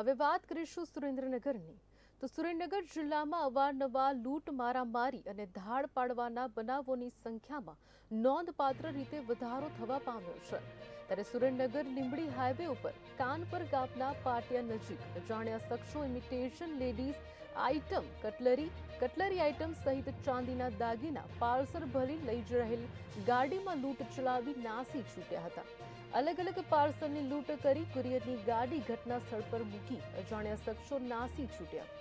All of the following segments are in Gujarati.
હવે વાત કરીશું સુરેન્દ્રનગરની. તો સુરેન્દ્રનગર જિલ્લામાં અવારનવાર લૂંટ મારામારી અને ધાડ પાડવાના બનાવોની સંખ્યામાં નોંધપાત્ર રીતે વધારો થવા પામ્યો છે. ત્યારે સુરેન્દ્રનગર લીંબડી હાઈવે ઉપર કાનપર ગામના પાટિયા નજીક અજાણ્યા શખ્સો imitation ladies item cutlery cutlery item સહિત ચાંદીના દાગીના પાર્સલ ભરી લઈ જ રહેલ ગાડીમાં લૂંટ ચલાવી નાસી છૂટ્યા હતા. અલગ અલગ પાર્સલની લૂંટ કરી કુરિયરની ગાડી ઘટના સ્થળ પર મૂકી અજાણ્યા શખ્સો નાસી છૂટ્યા.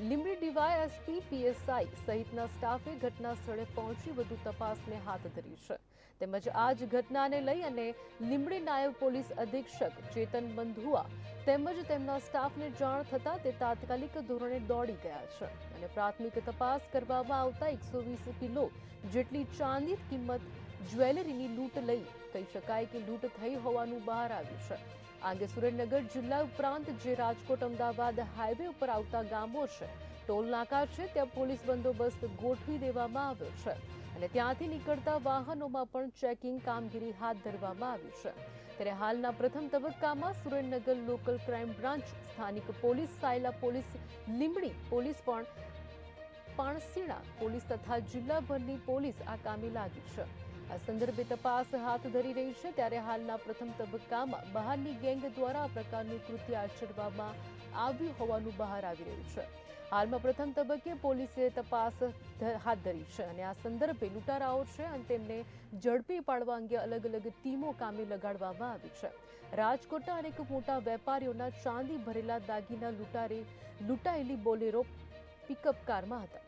લીંબડી ડીવાયએસપી પીએસઆઈ સહિતના સ્ટાફે ઘટના સ્થળે પહોંચી વધુ તપાસને હાથ ધરી છે. તેમજ આ જ ઘટનાને લઈ અને લીંબડી નાયબ પોલીસ અધિક્ષક ચેતન બંધુઆ તેમજ તેમના સ્ટાફને જાણ થતાં તે તાત્કાલિક ધોરણે દોડી ગયા છે અને પ્રાથમિક તપાસ કરવામાં આવતા એકસો વીસ કિલો જેટલી ચાંદી કિંમત જ્વેલરીની લૂંટ લઈ કહી શકાય કે લૂંટ થઈ હોવાનું બહાર આવ્યું છે. આ અંગે સુરેન્દ્રનગર જિલ્લા ઉપરાંત જે રાજકોટ, અમદાવાદ હાઈવે ઉપર આવતા ગામો છે ટોલ નાકા છે, ત્યાં પોલીસ બંદોબસ્ત ગોઠવી દેવામાં આવ્યો છે. અને ત્યાંથી નીકળતા વાહનોમાં પણ ચેકિંગ કામગીરી હાથ ધરવામાં આવી છે. ત્યારે હાલના પ્રથમ તબક્કામાં સુરેન્દ્રનગર લોકલ ક્રાઇમ બ્રાન્ચ, સ્થાનિક police, Sayla police, Limbdi police પણ પાણસીણા પોલીસ તથા જિલ્લાભરની પોલીસ આ કામે લાગી છે. આ સંદર્ભે તપાસ હાથ ધરી રહી છે. ત્યારે હાલના પ્રથમ તબક્કામાં બહારની ગેંગ દ્વારા આ પ્રકારનું કૃત્ય આચરવામાં આવ્યું હોવાનું બહાર આવી રહ્યું છે. હાલમાં પ્રથમ તબક્કે પોલીસે તપાસ હાથ ધરી છે અને આ સંદર્ભે લૂંટારાઓ છે અને તેમને ઝડપી પાડવા અંગે અલગ અલગ ટીમો કામે લગાડવામાં આવી છે. રાજકોટના અનેક મોટા વેપારીઓના ચાંદી ભરેલા દાગીના લૂંટારે, લૂંટાયેલી બોલેરો પિકઅપ કારમાં હતા.